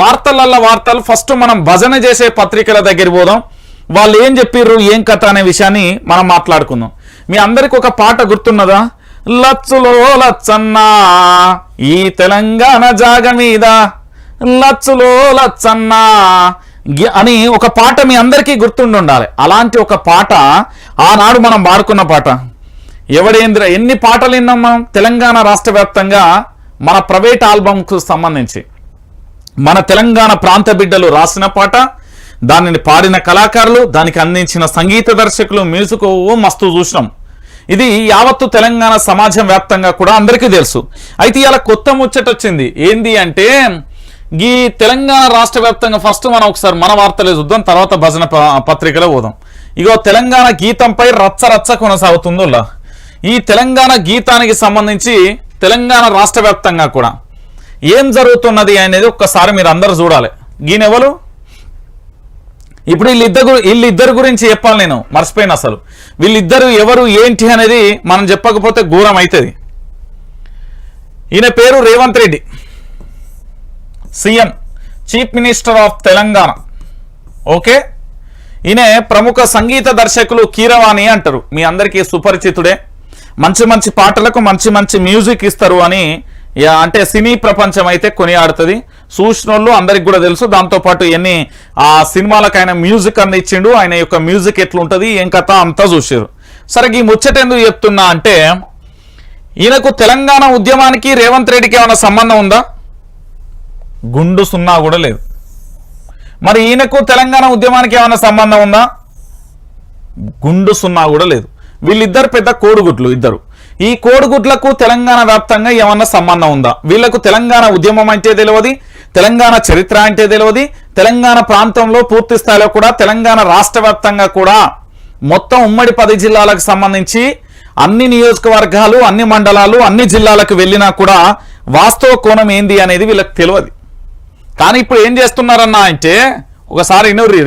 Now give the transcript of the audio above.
వార్తలల్ల వార్తలు ఫస్ట్ మనం భజన చేసే పత్రికల దగ్గర పోదాం. వాళ్ళు ఏం చెప్పిర్రు ఏం కథ అనే విషయాన్ని మనం మాట్లాడుకుందాం. మీ అందరికి ఒక పాట గుర్తున్నదా? లచ్చులో లచ్చన్నా ఈ తెలంగాణ జాగ మీద. లచ్చులో లచ్చన్నా అని ఒక పాట మీ అందరికీ గుర్తుండి ఉండాలి అలాంటి ఒక పాట ఆనాడు మనం పాడుకున్న పాట. ఎవడేంద్ర ఎన్ని పాటలు విన్నాం మనం? తెలంగాణ రాష్ట్ర వ్యాప్తంగా మన ప్రైవేట్ ఆల్బమ్కు సంబంధించి. మన తెలంగాణ ప్రాంత బిడ్డలు రాసిన పాట దానిని పాడిన కళాకారులు దానికి అందించిన సంగీత దర్శకులు మ్యూజిక్ మస్తు చూసినాం. ఇది యావత్తు తెలంగాణ సమాజం వ్యాప్తంగా కూడా అందరికీ తెలుసు. అయితే ఇలా కొత్త ముచ్చట వచ్చింది. ఏంది అంటే ఈ తెలంగాణ రాష్ట్ర వ్యాప్తంగా ఫస్ట్ మనం ఒకసారి మన వార్తలే చూద్దాం తర్వాత భజన ప- పత్రికలో పోదాం. ఇగో తెలంగాణ గీతంపై రచ్చ రచ్చ కొనసాగుతుందో ఈ తెలంగాణ గీతానికి సంబంధించి తెలంగాణ రాష్ట్ర వ్యాప్తంగా కూడా ఏం జరుగుతున్నది అనేది ఒక్కసారి మీరు అందరు చూడాలి. ఈయనెవరు? ఇప్పుడు వీళ్ళిద్దరు వీళ్ళిద్దరు గురించి చెప్పాలి నేను మర్చిపోయిన అసలు. వీళ్ళిద్దరు ఎవరు ఏంటి అనేది మనం చెప్పకపోతే ఘోరం అవుతుంది ఈయన పేరు Revanth Reddy. CM chief minister of Telangana. Okay? ఈయన ప్రముఖ సంగీత దర్శకులు కీరవాణి అంటారు. మీ అందరికీ సుపరిచితుడే. మంచి మంచి పాటలకు మంచి మంచి మ్యూజిక్ ఇస్తారు అని అంటే సినీ ప్రపంచం అయితే కొనియాడుతుంది. సూచనలు అందరికి కూడా తెలుసు. దాంతోపాటు ఎన్ని ఆ సినిమాలకు ఆయన మ్యూజిక్ అందించిండు ఇచ్చిండు. ఆయన యొక్క మ్యూజిక్ ఎట్లుంటుంది ఏం కథ అంతా చూసారు సరే ఈ ముచ్చట ఎందుకు చెప్తున్నా అంటే ఈయనకు తెలంగాణ ఉద్యమానికి రేవంత్ రెడ్డికి ఏమైనా సంబంధం ఉందా? గుండు సున్నా కూడా లేదు. మరి ఈయనకు తెలంగాణ ఉద్యమానికి ఏమైనా సంబంధం ఉందా? గుండు సున్నా కూడా లేదు. వీళ్ళిద్దరు పెద్ద కోడుగుట్లు ఇద్దరు. ఈ కోడిగుడ్లకు తెలంగాణ వ్యాప్తంగా ఏమన్నా సంబంధం ఉందా? వీళ్ళకు తెలంగాణ ఉద్యమం అంటే తెలియదు తెలంగాణ చరిత్ర అంటే తెలియదు తెలంగాణ ప్రాంతంలో పూర్తి స్థాయిలో కూడా తెలంగాణ రాష్ట్ర వ్యాప్తంగా కూడా మొత్తం ఉమ్మడి పది జిల్లాలకు సంబంధించి అన్ని నియోజకవర్గాలు అన్ని మండలాలు అన్ని జిల్లాలకు వెళ్ళినా కూడా వాస్తవ కోణం ఏంది అనేది వీళ్ళకి తెలియదు కానీ ఇప్పుడు ఏం చేస్తున్నారన్నా అంటే ఒకసారి ఇన్నోర్రి